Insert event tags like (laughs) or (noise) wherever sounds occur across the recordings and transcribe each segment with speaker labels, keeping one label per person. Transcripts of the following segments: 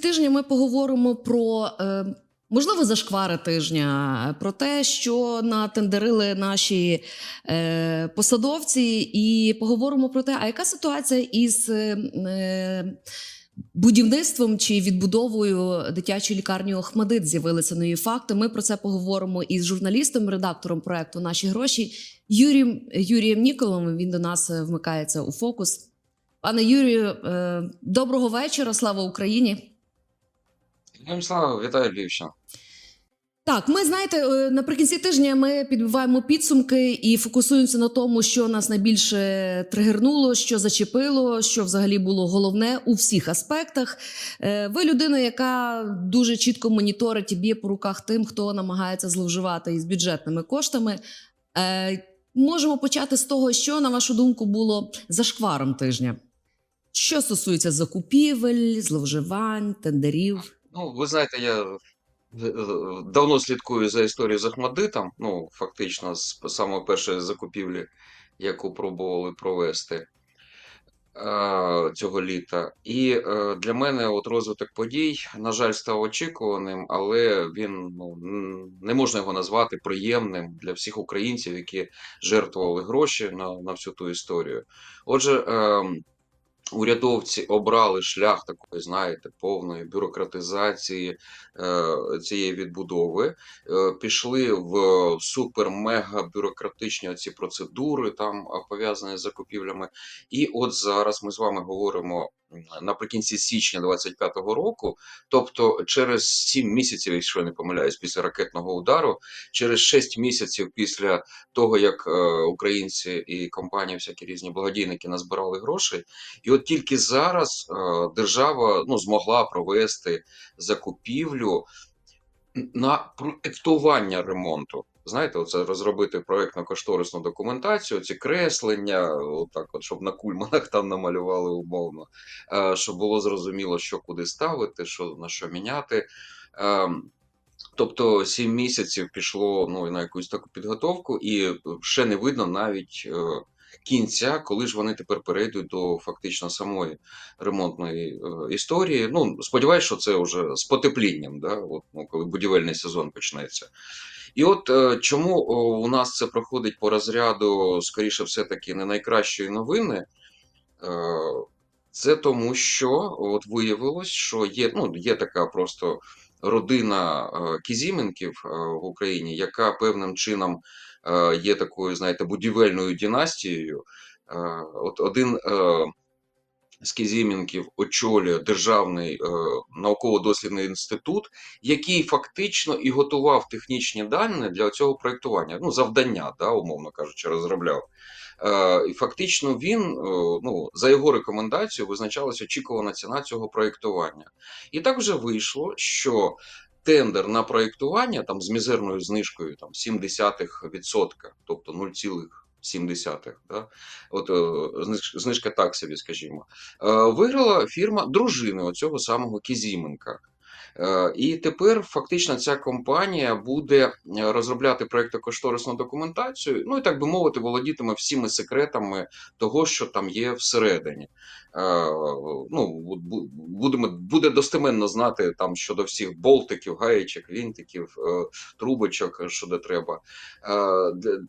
Speaker 1: тижня ми поговоримо про. Е... Можливо, зашквари тижня про те, що натендерили наші е, посадовці, і поговоримо про те, а яка ситуація із е, будівництвом чи відбудовою дитячої лікарні Охмадит з'явилися нові факти. Ми про це поговоримо із журналістом, редактором проекту Наші гроші Юрієм Юрієм Ніколовим. Він до нас вмикається у фокус. Пане Юрію, е, доброго вечора. Слава Україні!
Speaker 2: Героям слава, вітаю Львівщина.
Speaker 1: Так, ми знаєте, е, наприкінці тижня ми підбиваємо підсумки і фокусуємося на тому, що нас найбільше тригернуло, що зачепило, що взагалі було головне у всіх аспектах. Е, Ви людина, яка дуже чітко моніторить і б'є по руках тим, хто намагається зловживати із бюджетними коштами. Е, Можемо почати з того, що на вашу думку було зашкваром тижня. Що стосується закупівель, зловживань, тендерів.
Speaker 2: Ну, ви знаєте, я е, давно слідкую за історією з Ахмадитом. Ну, фактично, з самої першої закупівлі, яку пробували провести е, цього літа. І е, для мене от розвиток подій, на жаль, став очікуваним, але він ну, не можна його назвати приємним для всіх українців, які жертвували гроші на, на всю ту історію. Отже, ем, урядовці обрали шлях такої, знаєте, повної бюрократизації е, цієї відбудови, е, пішли в супер-мега бюрократичні оці процедури, там пов'язані з закупівлями. І от зараз ми з вами говоримо наприкінці січня 25-го року, тобто через 7 місяців, якщо не помиляюсь, після ракетного удару, через 6 місяців після того, як е, українці і компанії, всякі різні благодійники назбирали грошей, і от тільки зараз е, держава ну, змогла провести закупівлю на проектування ремонту. Знаєте, оце розробити проєктно-кошторисну документацію, ці креслення, отак, от, щоб на кульманах там намалювали умовно, е, щоб було зрозуміло, що куди ставити, що на що міняти. Е, тобто сім місяців пішло ну, на якусь таку підготовку, і ще не видно навіть е, кінця, коли ж вони тепер перейдуть до фактично самої ремонтної історії. Ну, сподіваюся, що це вже з потеплінням, да, от, ну, коли будівельний сезон почнеться. І от е, чому у нас це проходить по розряду, скоріше, все-таки не найкращої новини, е, це тому, що от виявилось, що є ну, є така просто родина е, Кізіменків в Україні, яка певним чином є такою, знаєте, будівельною династією. От один з Кізімінків очолює державний е, науково-дослідний інститут, який фактично і готував технічні дані для цього проєктування, ну завдання, да, умовно кажучи, розробляв. Е, і фактично він е, ну за його рекомендацією визначалася очікувана ціна цього проєктування. І так вже вийшло, що тендер на проєктування там з мізерною знижкою там 0,7%, тобто 0, 70-х, да? от е, знижка так скажімо, е, виграла фірма дружини оцього самого Кізіменка. Е, і тепер фактично ця компанія буде розробляти проєктно-кошторисну документацію, ну і так би мовити, володітиме всіми секретами того, що там є всередині. Ну, будемо, Буде достеменно знати там щодо всіх болтиків, гаєчок, вінтиків, трубочок, що де треба.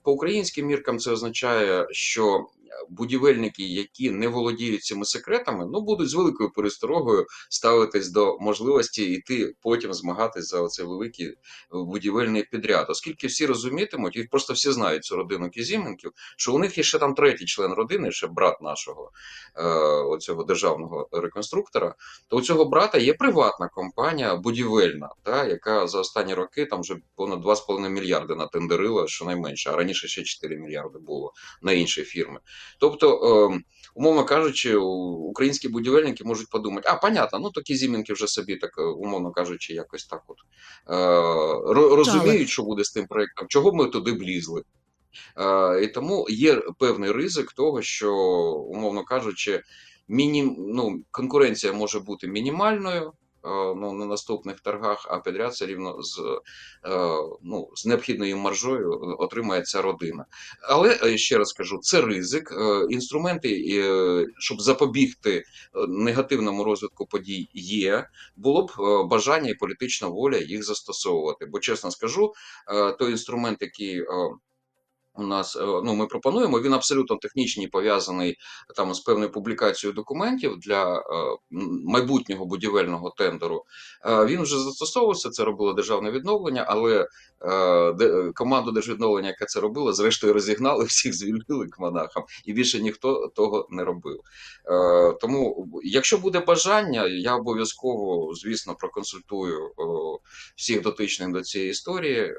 Speaker 2: По українським міркам це означає, що будівельники, які не володіють цими секретами, ну будуть з великою пересторогою ставитись до можливості йти потім змагатись за оцей великий будівельний підряд, оскільки всі розумітимуть, і просто всі знають цю родину Кізіменків, що у них є ще там третій член родини, ще брат нашого е, оцього державного реконструктора. То у цього брата є приватна компанія будівельна, та яка за останні роки там вже понад 2,5 мільярди натендерила, щонайменше, а раніше ще 4 мільярди було на інші фірми. Тобто, ем, умовно кажучи, українські будівельники можуть подумати, а понятно, ну такі зімінки вже собі так, е, умовно кажучи, якось так от е, розуміють, що буде з тим проєктом, чого ми туди влізли. Е, і тому є певний ризик того, що, умовно кажучи, мінім, ну, конкуренція може бути мінімальною. Ну, на наступних торгах, а підряд все рівно з, е, ну, з необхідною маржою отримає ця родина. Але е, ще раз кажу, це ризик. Е, Інструменти, е, щоб запобігти е, негативному розвитку подій, є. Було б е, бажання і політична воля їх застосовувати. Бо чесно скажу, е, той інструмент, який е, у нас е, ну ми пропонуємо. Він абсолютно технічний, пов'язаний там з певною публікацією документів для е, майбутнього будівельного тендеру. Е, Він вже застосовувався. Це робило державне відновлення, але е, де- команду держвідновлення, яка це робила, зрештою розігнали, (laughs) всіх звільнили к монахам, і більше ніхто того не робив. Е, Тому, якщо буде бажання, я обов'язково, звісно, проконсультую е, всіх дотичних до цієї історії е,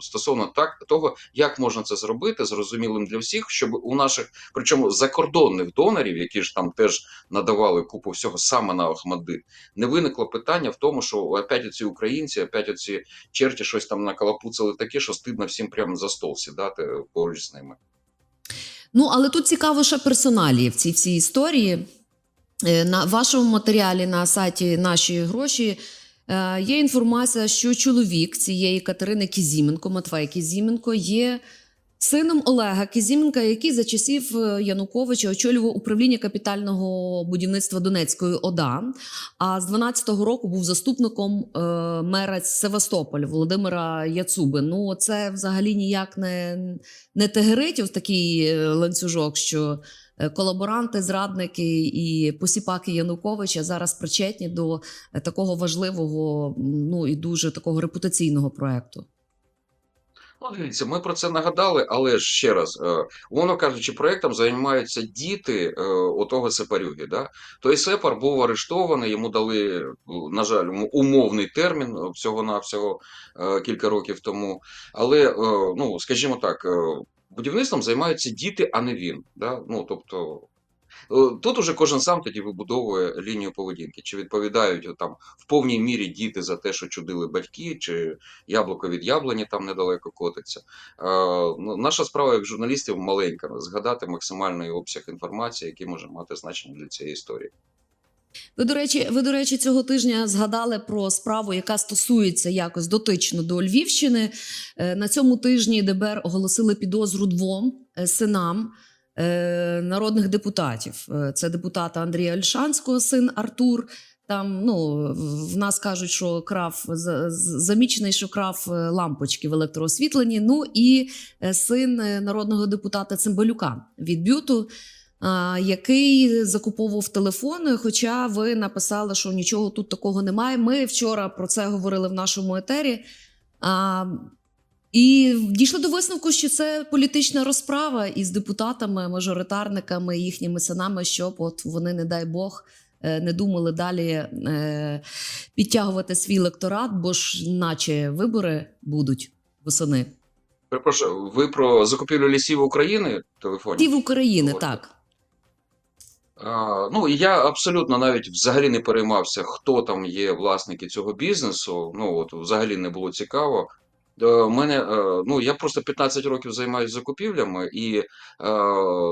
Speaker 2: стосовно так того, як можна це зробити, зрозумілим для всіх, щоб у наших, причому закордонних донорів, які ж там теж надавали купу всього саме на Охмадит, не виникло питання в тому, що опять оці українці, опять оці черті щось там накалапуцали таке, що стидно всім прямо за стол сідати поруч з ними.
Speaker 1: Ну, але тут цікаво ще персоналі в цій всій історії. Е, На вашому матеріалі на сайті Наші гроші е, є інформація, що чоловік цієї Катерини Кізіменко, Матвей Кізіменко, є сином Олега Кізіменка, який за часів е, Януковича очолював управління капітального будівництва Донецької ОДА. А з 12-го року був заступником е, мера Севастополя Володимира Яцуби. Ну, це взагалі ніяк не, не тегерить ось такий е, ланцюжок, що е, колаборанти, зрадники і посіпаки Януковича зараз причетні до такого важливого, ну і дуже такого репутаційного проекту.
Speaker 2: Ну, дивіться, ми про це нагадали, але ще раз, е, умовно кажучи, проектом займаються діти е, отого сепарюги. Да? Той сепар був арештований, йому дали, е, на жаль, умовний термін е, всього-навсього е, кілька років тому. Але, е, ну, скажімо так, будівництвом займаються діти, а не він. Да? Ну, тобто, Тут уже кожен сам тоді вибудовує лінію поведінки, чи відповідають е, там в повній мірі діти за те, що чудили батьки, чи яблуко від яблуні там недалеко котиться. Е, ну, Наша справа як журналістів маленька згадати максимальний обсяг інформації, який може мати значення для цієї історії.
Speaker 1: Ви, до речі, ви, до речі, цього тижня згадали про справу, яка стосується якось дотично до Львівщини. Е, На цьому тижні ДБР оголосили підозру двом е, синам е, народних депутатів. Е, Це депутата Андрія Ольшанського, син Артур. Там ну в нас кажуть, що крав замічений, що крав е, лампочки в електроосвітленні. Ну і е, син е, народного депутата Цимбалюка від бюту який закуповував телефони. Хоча ви написали, що нічого тут такого немає. Ми вчора про це говорили в нашому етері. І дійшли до висновку, що це політична розправа із депутатами, мажоритарниками, їхніми синами, щоб от вони, не дай Бог, е, не думали далі е, підтягувати свій електорат, бо ж, наче вибори будуть восени.
Speaker 2: Перепрошую, ви про закупівлю лісів України телефонів?
Speaker 1: Ті в України,
Speaker 2: Говорите.
Speaker 1: так.
Speaker 2: А, ну я абсолютно навіть взагалі не переймався, хто там є власники цього бізнесу. Ну от взагалі не було цікаво. Е, мене, е, ну я просто 15 років займаюся закупівлями, і е,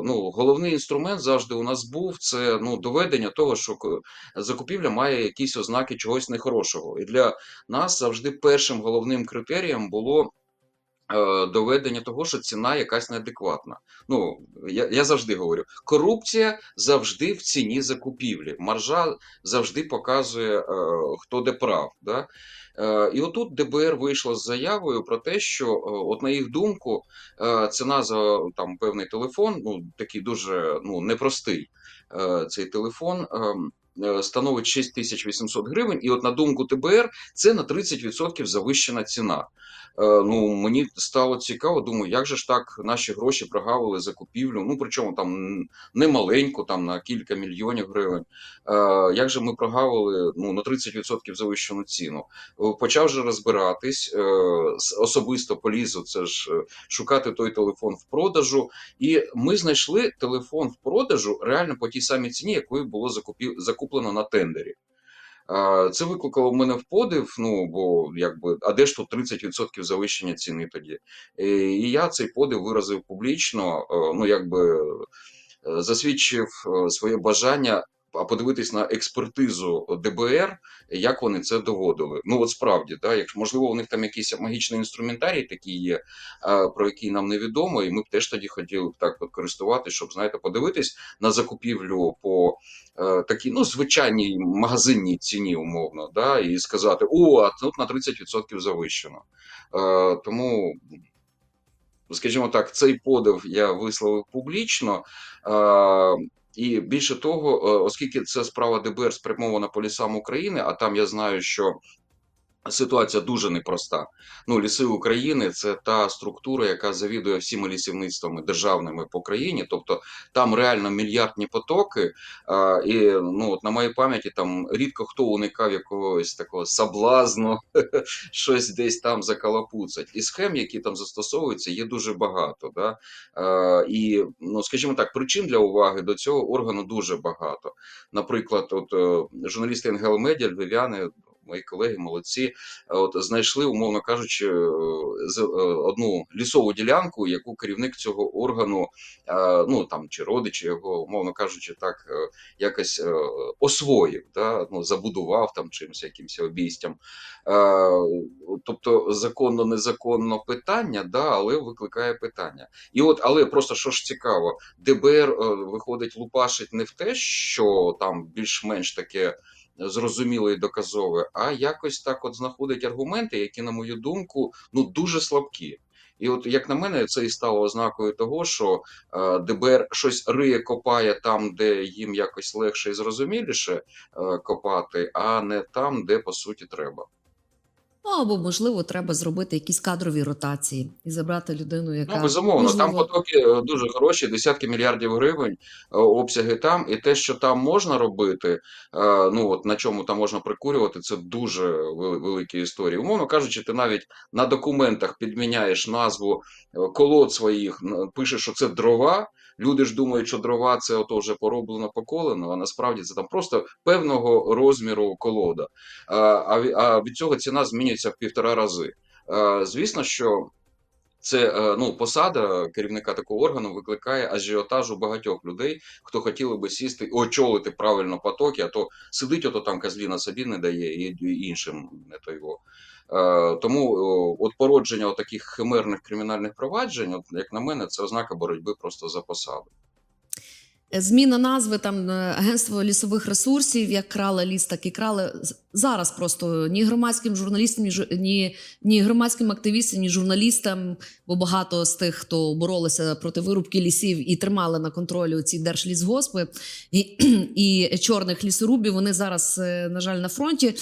Speaker 2: ну, головний інструмент завжди у нас був це ну, доведення того, що закупівля має якісь ознаки чогось нехорошого. І для нас завжди першим головним критерієм було доведення того, що ціна якась неадекватна. Ну, я, я завжди говорю, корупція завжди в ціні закупівлі. Маржа завжди показує, хто де прав. Да? Е, і отут ДБР вийшло з заявою про те, що, е, от на їх думку, це ціна за там певний телефон, ну такий дуже ну, непростий е, цей телефон. Е, Становить 6800 гривень, і от на думку ТБР це на 30% завищена ціна. Е, ну мені стало цікаво. Думаю, як же ж так наші гроші прогавили закупівлю? Ну причому там не маленьку, там на кілька мільйонів гривень. Е, як же ми прогавили ну на 30% завищену ціну? Почав же розбиратись особисто полізу. Це ж шукати той телефон в продажу. І ми знайшли телефон в продажу реально по тій самій ціні, якою було закупів закуплено на тендері. Це викликало в мене в подив. Ну бо якби, а де ж тут 30% завищення ціни тоді? І я цей подив виразив публічно. е, Ну якби е, засвідчив е, своє бажання а подивитись на експертизу ДБР, як вони це доводили. Ну от справді, да, якщо можливо, у них там якийсь магічний інструментарій такий є, про який нам невідомо, і ми б теж тоді хотіли б так от користуватися, щоб знаєте, подивитись на закупівлю по е, такій ну звичайній магазинній ціні, умовно, да, і сказати: о, а тут на 30% завищено. Е, тому. Скажімо так, цей подив я висловив публічно, е, і більше того, е, оскільки це справа ДБР спрямована по лісам України, а там я знаю, що ситуація дуже непроста. Ну, ліси України це та структура, яка завідує всіма лісівництвами державними по країні. Тобто там реально мільярдні потоки. А, і ну, от на моїй пам'яті там рідко хто уникав якогось такого соблазну, (laughs) щось десь там закалапуцать. І схем, які там застосовуються, є дуже багато. Да? Е, і, ну, скажімо так, причин для уваги до цього органу дуже багато. Наприклад, от е, журналісти НГЛ Медіа, львів'яни, мої колеги молодці, от знайшли, умовно кажучи, е, е, одну лісову ділянку, яку керівник цього органу, е, ну там чи родичі його, умовно кажучи, так якось освоїв, да? ну, забудував там чимось, якимось обійстям. Тобто законно, незаконно питання, да, але викликає питання. І от, але просто що ж цікаво, ДБР виходить, лупашить не в те, що там більш-менш таке зрозуміле і доказове, а якось так от знаходить аргументи, які, на мою думку, ну дуже слабкі. І от, як на мене, це і стало ознакою того, що е, ДБР щось риє, копає там, де їм якось легше і зрозуміліше е, копати, а не там, де по суті треба.
Speaker 1: Ну або можливо, треба зробити якісь кадрові ротації і забрати людину, яка
Speaker 2: Ну, безумовно, там потоки е, дуже хороші, десятки мільярдів гривень, е, обсяги там, і те, що там можна робити, е, ну от на чому там можна прикурювати, це дуже великі історії. Умовно кажучи, ти навіть на документах підміняєш назву колод своїх, пишеш, що це дрова. Люди ж думають, що дрова це ото вже пороблено, поколено, а насправді це там просто певного розміру колода. А, від цього ціна змінюється в півтора рази. Звісно, що це е, ну, посада керівника такого органу викликає ажіотаж у багатьох людей, хто хотіли би сісти і очолити правильно потоки, а то сидить ото там козліна собі не дає і іншим не то його. Е, тому от породження таких химерних кримінальних проваджень, от, як на мене, це ознака боротьби просто за посаду.
Speaker 1: Зміна назви там е, агентство лісових ресурсів, як крали ліс, так і крали зараз. Просто ні громадським журналістам, ні, ні, ні громадським активістам, ні журналістам, бо багато з тих, хто боролися проти вирубки лісів і тримали на контролі ці держлісгоспи і, (clears throat) і чорних лісорубів, вони зараз, е, на жаль, на фронті.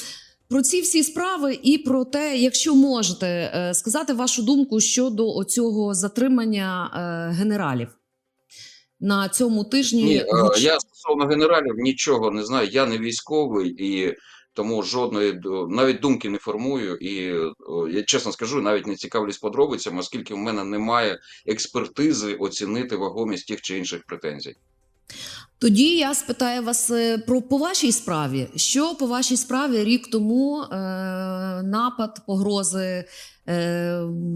Speaker 1: Про ці всі справи і про те, якщо можете е, сказати вашу думку щодо оцього затримання е, генералів на цьому тижні.
Speaker 2: Ні, е, я стосовно генералів нічого не знаю. Я не військовий і тому жодної навіть думки не формую. І я чесно скажу, навіть не цікавлюсь подробицями, оскільки в мене немає експертизи оцінити вагомість тих чи інших претензій.
Speaker 1: Тоді я спитаю вас е, про по вашій справі. Що по вашій справі рік тому е, напад, погрози е,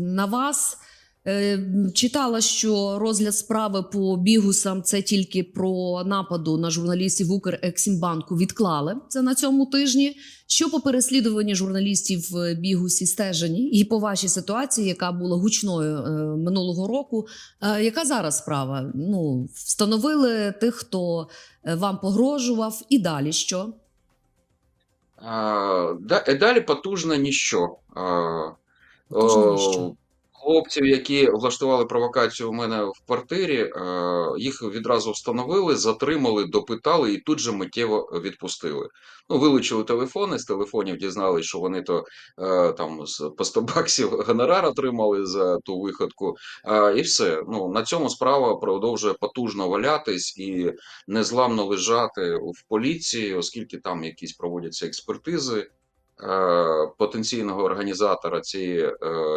Speaker 1: на вас? Е, читала, що розгляд справи по бігусам це тільки про нападу на журналістів Укрексімбанку відклали це на цьому тижні. Що по переслідуванні журналістів в бігусі стежені, і по вашій ситуації, яка була гучною е, минулого року, Е, яка зараз справа? Ну, встановили тих, хто вам погрожував, і далі що?
Speaker 2: А, далі потужно ніщо.
Speaker 1: Потужно ніщо.
Speaker 2: Хлопців, які влаштували провокацію у мене в квартирі, е, їх відразу встановили, затримали, допитали і тут же миттєво відпустили. Ну, вилучили телефони, з телефонів дізналися, що вони то е, там по 100 баксів (laughs) гонорар отримали за ту виходку. Е, і все. Ну, на цьому справа продовжує потужно валятись і незламно лежати в поліції, оскільки там якісь проводяться експертизи потенційного організатора цієї е,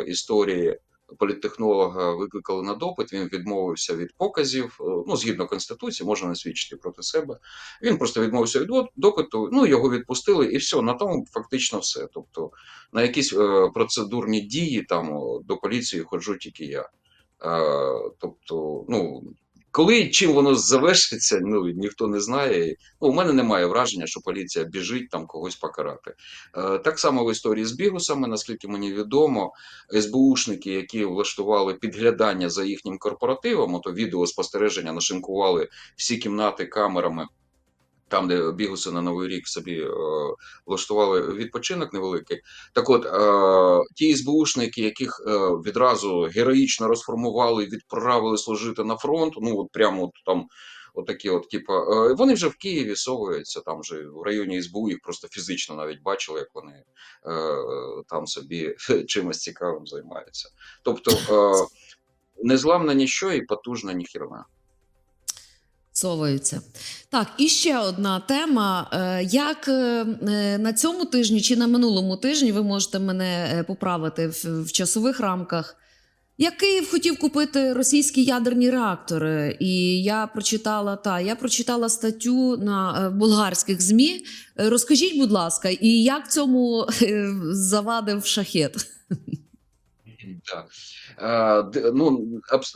Speaker 2: історії політтехнолога викликали на допит. Він відмовився від показів. е, Ну, згідно конституції, можна не свідчити проти себе. Він просто відмовився від допиту. Ну його відпустили, і все. На тому фактично все. Тобто на якісь е, процедурні дії там до поліції ходжу тільки я. Е, тобто, ну. Коли чим воно завершиться, ну ніхто не знає. Ну, у мене немає враження, що поліція біжить там когось покарати. Е, так само в історії з бігусами, наскільки мені відомо, СБУшники, які влаштували підглядання за їхнім корпоративом, ото відеоспостереження нашинкували всі кімнати камерами. Там, де бігуси на Новий рік собі е, влаштували відпочинок невеликий. Так от, е, ті СБУшники, яких е, відразу героїчно розформували відправили служити на фронт, ну от прямо от там. Отакі, от, типа, е, вони вже в Києві совуються, там же в районі СБУ їх просто фізично навіть бачили, як вони е, там собі (laughs) чимось цікавим займаються. Тобто е, незламна ніщо і потужна ніхірна.
Speaker 1: Соваються. Так, і ще одна тема. Е, Як е, е, на цьому тижні чи на минулому тижні ви можете мене поправити в, в часових рамках? Як Київ хотів купити російські ядерні реактори, і я прочитала та я прочитала статтю на болгарських змі. Розкажіть, будь ласка, і як цьому завадив шахет?
Speaker 2: Так. Е, ну,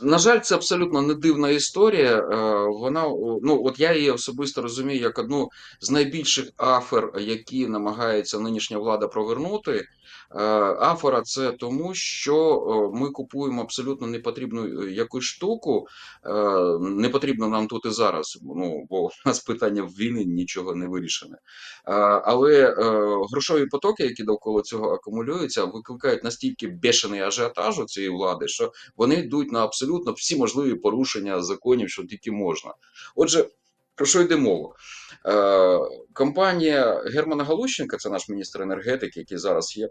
Speaker 2: на жаль, це абсолютно не дивна історія. Е, Вона, ну, от я її особисто розумію як одну з найбільших афер, які намагається нинішня влада провернути. Е, Афера це тому, що е, ми купуємо абсолютно непотрібну е, якусь штуку. Не потрібно нам тут і зараз. Ну, бо у нас питання війни нічого не вирішене. Але грошові потоки, які довкола цього акумулюються, викликають настільки бешений ажіотаж у цієї влади, що вони йдуть на абсолютно всі можливі порушення законів, що тільки можна. Отже, про що йде мова? Компанія Германа Галущенка, це наш міністр енергетики, який зараз є.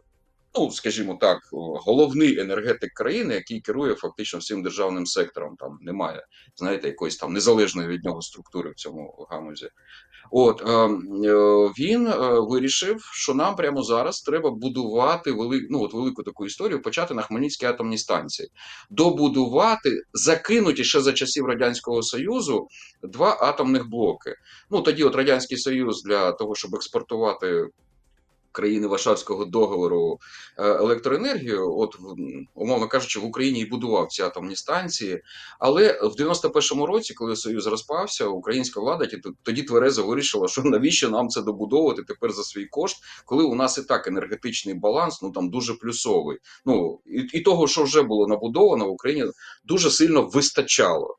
Speaker 2: Ну, скажімо так, головний енергетик країни, який керує фактично всім державним сектором. Там немає, знаєте, якоїсь там незалежної від нього структури в цьому гамузі. От е, е, він е, вирішив, що нам прямо зараз треба будувати вели, ну, от велику таку історію, почати на Хмельницькій атомній станції, добудувати, закинуті ще за часів радянського союзу два атомних блоки. Ну тоді, от радянський союз для того, щоб експортувати. Країни Варшавського договору е, електроенергію, от умовно кажучи, в Україні і будував ці атомні станції. Але в 91-му році, коли Союз розпався, українська влада тоді тверезо вирішила, що (laughs) навіщо нам це добудовувати тепер за свій кошт, коли у нас і так енергетичний баланс, ну там дуже плюсовий. Ну і, і того, що вже було набудовано в Україні, дуже сильно вистачало.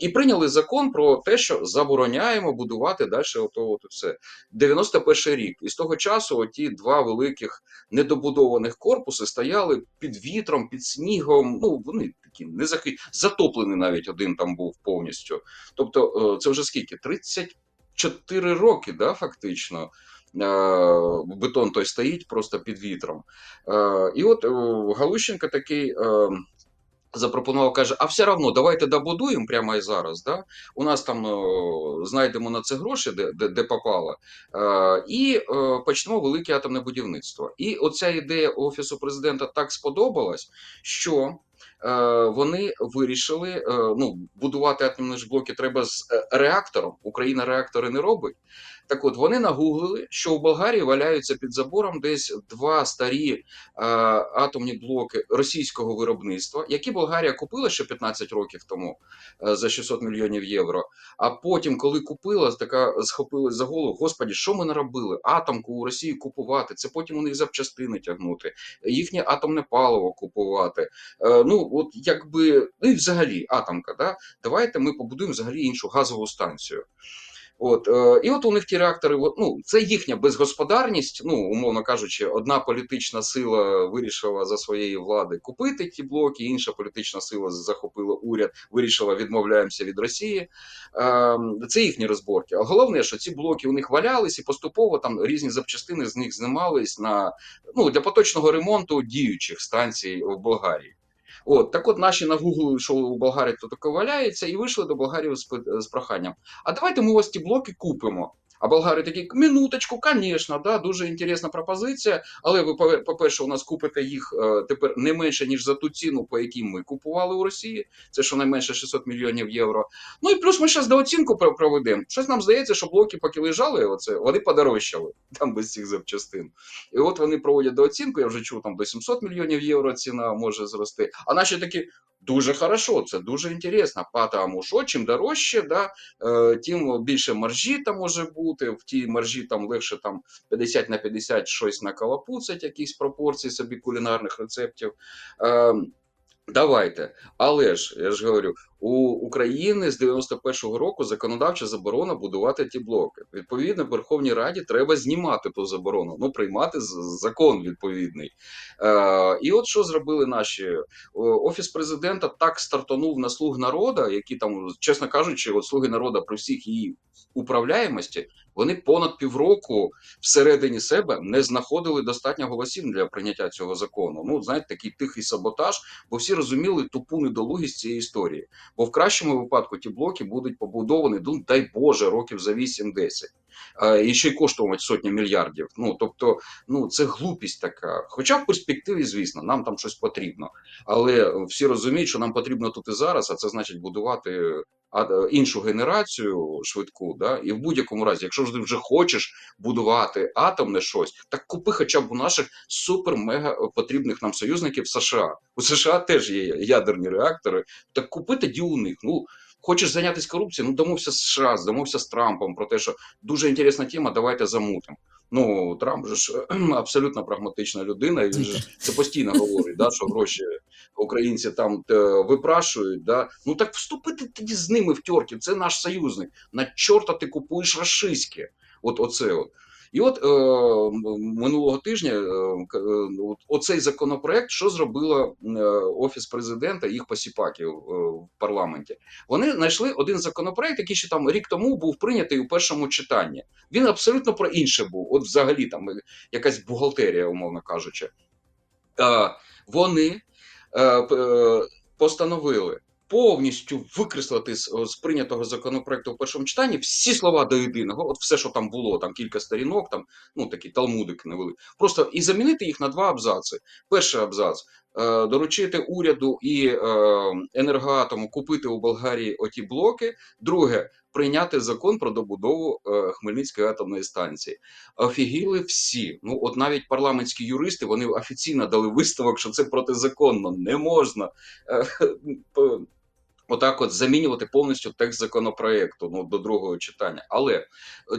Speaker 2: І прийняли закон про те, що забороняємо будувати далі ото, от все. 91 рік. І з того часу ті два великих недобудованих корпуси стояли під вітром, під снігом. Ну вони такі незахи... затоплений навіть один там був повністю. Тобто, е, це вже скільки? 34 роки, да, фактично. е, Бетон той стоїть просто під вітром. Е, І от Галущенко такий запропонував, каже: а все одно давайте добудуємо прямо і зараз. Да? У нас там о, знайдемо на це гроші, де, де, де попало, е, і е, почнемо велике атомне будівництво. І оця ідея офісу президента так сподобалась, що. Е, Вони вирішили е, ну, будувати атомні ж блоки треба з е, реактором. Україна реактори не робить. Так от вони нагуглили, що у Болгарії валяються під забором десь два старі атомні блоки російського виробництва, які Болгарія купила ще 15 років тому за 600 мільйонів євро. А потім, коли купила, така схопилась за голову: Господі, що ми наробили? Атомку у Росії купувати, це потім у них запчастини тягнути, їхнє атомне паливо купувати. Ну от якби ну і взагалі атомка, да? давайте ми побудуємо взагалі іншу газову станцію. От, е, і от у них ті реактори, от, ну, це їхня безгосподарність. Ну, умовно кажучи, одна політична сила вирішила за своєї влади купити ті блоки, інша політична сила захопила уряд, вирішила відмовляємося від Росії. Е, це їхні розборки. А головне, що ці блоки у них валялись, і поступово там різні запчастини з них знімались на ну, для поточного ремонту діючих станцій в Болгарії. От так, от наші нагуглили, що у Болгарії то таке валяється, і вийшли до Болгарії з, з проханням. А давайте ми ось ті блоки купимо. А болгари такі, минуточку, звісно, да, дуже інтересна пропозиція, але ви, по- по-перше, у нас купите їх е, тепер не менше, ніж за ту ціну, по якій ми купували у Росії. Це щонайменше 600 мільйонів євро. Ну і плюс ми зараз дооцінку проведемо. Щось нам здається, що блоки, поки лежали, оце, вони подорожчали там без цих запчастин. І от вони проводять дооцінку, я вже чув, там до 700 мільйонів євро ціна може зрости. А наші такі, Дуже хорошо, це дуже інтересно, тому що чим дорожче, да, е, тим більше маржі там може бути. В тій маржі там легше там 50 на 50 щось накалапуцать, якісь пропорції собі кулінарних рецептів. Е, Давайте, але ж я ж говорю, у України з 91-го року законодавча заборона будувати ті блоки. Відповідно, в Верховній Раді треба знімати ту заборону, ну приймати закон відповідний. Е, і от що зробили наші офіс президента так стартанув на слуг народа, які там, чесно кажучи, от слуги народа при всіх її управляємості, вони понад півроку всередині себе не знаходили достатньо голосів для прийняття цього закону. Ну, знаєте, такий тихий саботаж, бо всі розуміли тупу недолугість цієї історії. Бо в кращому випадку ті блоки будуть побудовані, ну дай Боже, років за 8-10. Е, І ще й коштувати сотні мільярдів. Ну тобто, ну це глупість така. Хоча в перспективі, звісно, нам там щось потрібно. Але всі розуміють, що нам потрібно тут і зараз, а це значить будувати іншу генерацію швидку. Да? І в будь-якому разі, якщо ж ти вже хочеш будувати атомне щось, так купи хоча б у наших супер-мега потрібних нам союзників США. У США теж є ядерні реактори. Так купи тоді у них. Ну хочеш зайнятися корупцією, ну домовся з США, домовся з Трампом про те, що дуже інтересна тема, давайте замутимо. Ну, Трамп же ж (clears throat) абсолютно прагматична людина, і він же ж це постійно говорить, да, що гроші українці там е, випрашують. Да. Ну так вступити тоді з ними в тьорки, це наш союзник. На чорта ти купуєш рашистське. От оце от. І от е, минулого тижня е, е, оцей законопроект, що зробила е, офіс президента, їх посіпаків е, в парламенті. Вони знайшли один законопроект, який ще там рік тому був прийнятий у першому читанні. Він абсолютно про інше був. От взагалі там якась бухгалтерія, умовно кажучи. Е, вони е, постановили повністю викреслити з, з прийнятого законопроекту в першому читанні всі слова до єдиного, от все, що там було, там кілька сторінок, там ну такий талмудик невели. просто і замінити їх на два абзаци. Перший абзац. Е, Доручити уряду і е, енергоатому купити у Болгарії оті блоки. Друге прийняти закон про добудову е, Хмельницької атомної станції. Офігіли всі. Ну, от навіть парламентські юристи вони офіційно дали висновок, що це протизаконно, не можна. (laughs) Отак, от замінювати повністю текст законопроекту ну до другого читання. Але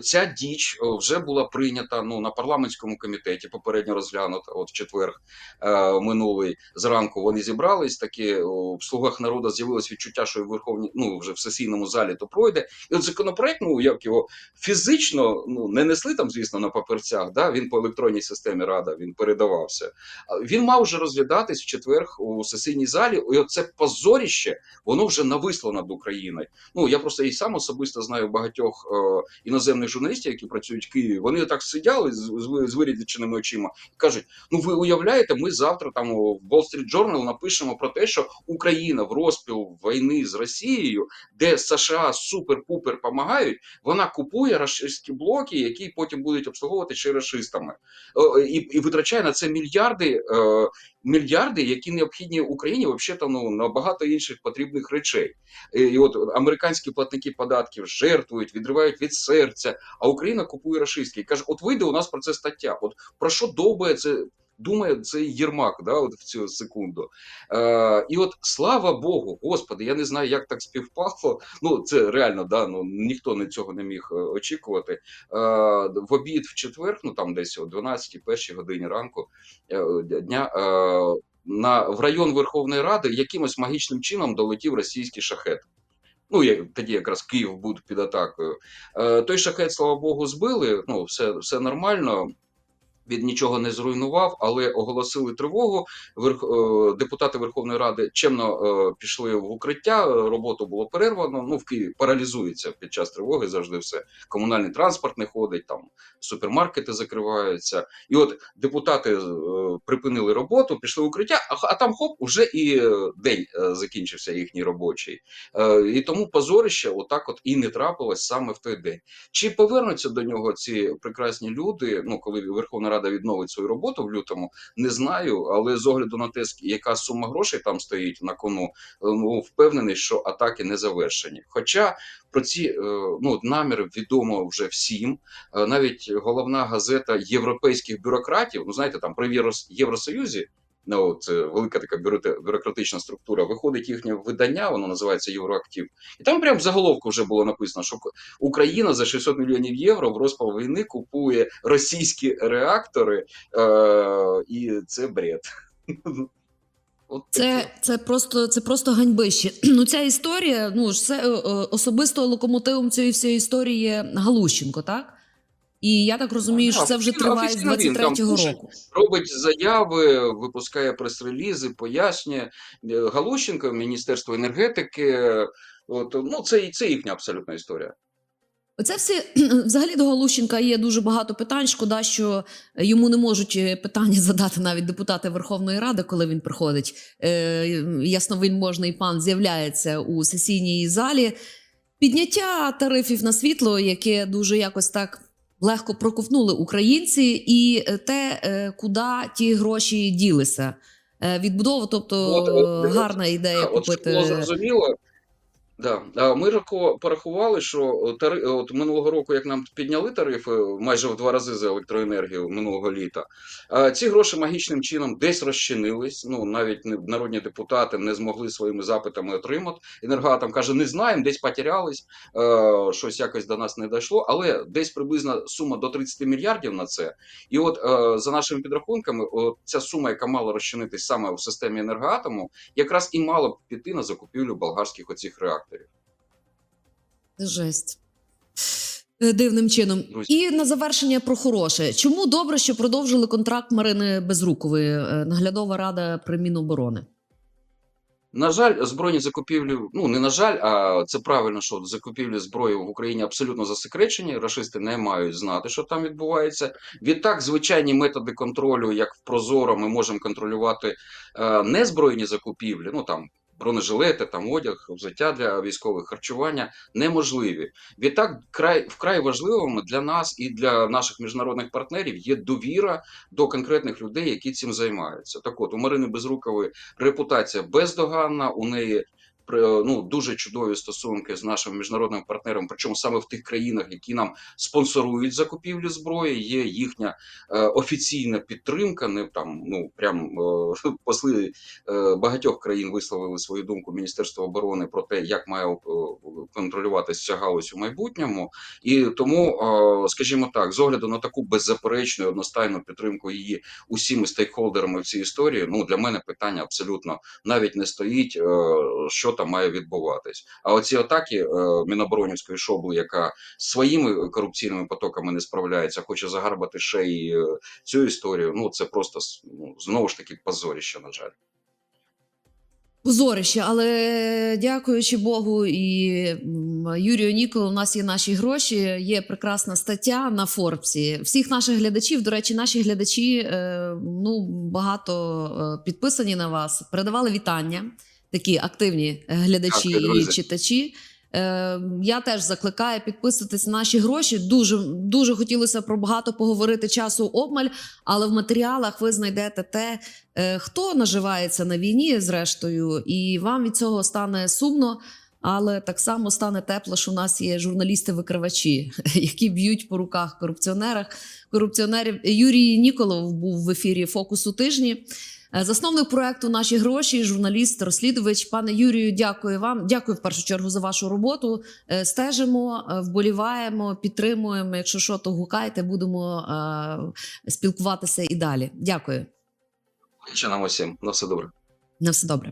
Speaker 2: ця діч вже була прийнята ну на парламентському комітеті, попередньо розглянута. От в четвер е, минулий зранку вони зібрались. Такі в слугах народу з'явилось відчуття, що в верховній, ну вже в сесійному залі то пройде. І от законопроект, ну як його фізично ну не несли там, звісно, на паперцях. Да, він по електронній системі рада він передавався. Він мав вже розглядатись в четвер у сесійній залі. І оце позоріще, воно вже нависло над Україною. Ну я просто і сам особисто знаю багатьох е, іноземних журналістів, які працюють в Києві. Вони так сидяли з, з, з виріченими очима і кажуть: ну ви уявляєте, ми завтра там у Wall Street Journal напишемо про те, що Україна в розпіл війни з Росією, де США супер-пупер допомагають, вона купує рашистські блоки, які потім будуть обслуговувати ще рашистами, Е, і, і витрачає на це мільярди. Е, Мільярди, які необхідні Україні, взагалі ну на багато інших потрібних речей. І, і от американські платники податків жертвують, відривають від серця, а Україна купує рашистські. Каже: от вийде у нас про це стаття. От про що довбає це думає цей Єрмак, да, от в цю секунду. Е, і от слава Богу, Господи, я не знаю, як так співпало. Ну це реально, да, ну ніхто не цього не міг е, очікувати. Е, в обід в четвер, ну там десь о 12-й, першій годині ранку е, дня. Е, на в район Верховної Ради якимось магічним чином долетів російський шахет. Ну, як тоді якраз Київ був під атакою. Е, той шахет, слава Богу, збили. Ну, все, все нормально. Він нічого не зруйнував, але оголосили тривогу. Е, Депутати Верховної Ради чемно е, пішли в укриття. е, Роботу було перервано. Ну в Києві паралізується під час тривоги. Завжди все. Комунальний транспорт не ходить, там супермаркети закриваються. І от депутати припинили роботу, пішли в укриття. А, там хоп, уже і день закінчився їхній робочий. І тому позорище, отак, от і не трапилось саме в той день. Чи повернуться до нього ці прекрасні люди? Ну коли Верховна Рада відновить свою роботу в лютому, не знаю. Але з огляду на те, яка сума грошей там стоїть на кону, е, ну впевнений, що атаки не завершені. Хоча про ці е, ну наміри відомо вже всім. Е, Навіть головна газета європейських бюрократів, ну знаєте, там при Єврос- Євросоюзі. Ну, це велика така бюрократична структура. Виходить їхнє видання, воно називається Євроактив. І там прям в заголовку вже було написано, що Україна за 600 мільйонів євро в розпал війни купує російські реактори, е- і це бред. (laughs) От.
Speaker 1: Це, це просто це просто ганьбище. (clears throat) Ну, ця історія, ну ж це е, е, особисто локомотивом цієї всієї історії є Галущенко, так? І я так розумію, що це вже триває з
Speaker 2: офіційно він
Speaker 1: 23-го року.
Speaker 2: робить заяви, випускає прес-релізи, пояснює Е, Галущенко, Міністерство енергетики. От ну це це їхня абсолютна історія.
Speaker 1: Оце все (clears throat) взагалі до Галущенка є дуже багато питань. Шкода, що йому не можуть е, питання (laughs) задати навіть депутати Верховної Ради, коли він приходить. Е, ясновельможний пан з'являється у сесійній залі. Підняття тарифів на світло, яке дуже якось так легко проковтнули українці, і е, те, е, куди ті гроші ділися. Е, Відбудова, тобто
Speaker 2: От, от,
Speaker 1: е, гарна ідея
Speaker 2: От
Speaker 1: купити.
Speaker 2: було зрозуміло. Да. Ми порахували, що тари... от минулого року, як нам підняли тарифи майже в два рази за електроенергію минулого літа, ці гроші магічним чином десь розчинились. Ну навіть народні депутати не змогли своїми запитами отримати. Енергоатом каже, не знаємо, десь потерялись, е, щось якось до нас не дійшло, але десь приблизна сума до 30 мільярдів на це. І от е, за нашими підрахунками, от ця сума, яка мала розчинитись саме в системі енергоатому, якраз і мала б піти на закупівлю болгарських оцих реакторів.
Speaker 1: Це Жесть. Е, Дивним чином. І на завершення про хороше. Чому добре, що продовжили контракт Марини Безрукової, е, наглядова рада при Міноборони?
Speaker 2: На жаль, збройні закупівлі, ну не на жаль, а це правильно, що закупівлі зброї в Україні абсолютно засекречені. Рашисти не мають знати, що там відбувається. Відтак, звичайні методи контролю, як в Прозоро, ми можемо контролювати е, не збройні закупівлі, ну там. Бронежилети, там одяг, взуття для військових харчування неможливі. Відтак, край вкрай важливими для нас і для наших міжнародних партнерів є довіра до конкретних людей, які цим займаються. Так, от у Марини Безрукової репутація бездоганна. У неї ну дуже чудові стосунки з нашими міжнародними партнерами, причому саме в тих країнах, які нам спонсорують закупівлю зброї, є їхня е, офіційна підтримка. Не там ну прям е, (laughs) посли е, багатьох країн висловили свою думку Міністерства оборони про те, як має контролюватися ця галузь у майбутньому. І тому, скажімо так, з огляду на таку беззаперечну і одностайну підтримку її усіми стейкхолдерами в цій історії, ну для мене питання абсолютно навіть не стоїть, що там має відбуватись. А оці атаки е, Міноборонівської шобли, яка своїми корупційними потоками не справляється, хоче загарбати ще й е, цю історію. Ну це просто ну, знову ж таки позоріще, на жаль.
Speaker 1: Позорище, але дякуючи Богу і Юрію Ніколу, у нас є наші гроші. Є прекрасна стаття на Форбсі. Всіх наших глядачів, до речі, наші глядачі е, ну багато підписані на вас. Передавали вітання. Такі активні глядачі
Speaker 2: Дякую,
Speaker 1: і читачі. Е, я теж закликаю підписуватись на наші гроші. Дуже дуже хотілося про багато поговорити часу обмаль, але в матеріалах ви знайдете те, е, хто наживається на війні, зрештою, і вам від цього стане сумно. Але так само стане тепло, що у нас є журналісти-викривачі, (laughs) які б'ють по руках корупціонерах. Корупціонерів Юрій Ніколов був в ефірі Фокусу тижні. Е, Засновник проекту Наші гроші, журналіст, розслідувач. Пане Юрію, дякую вам. Дякую в першу чергу за вашу роботу. Е, Стежимо, е, вболіваємо, підтримуємо. Якщо що, то гукайте, будемо спілкуватися і далі. Дякую.
Speaker 2: Чи нам усім на все добре.
Speaker 1: На все добре.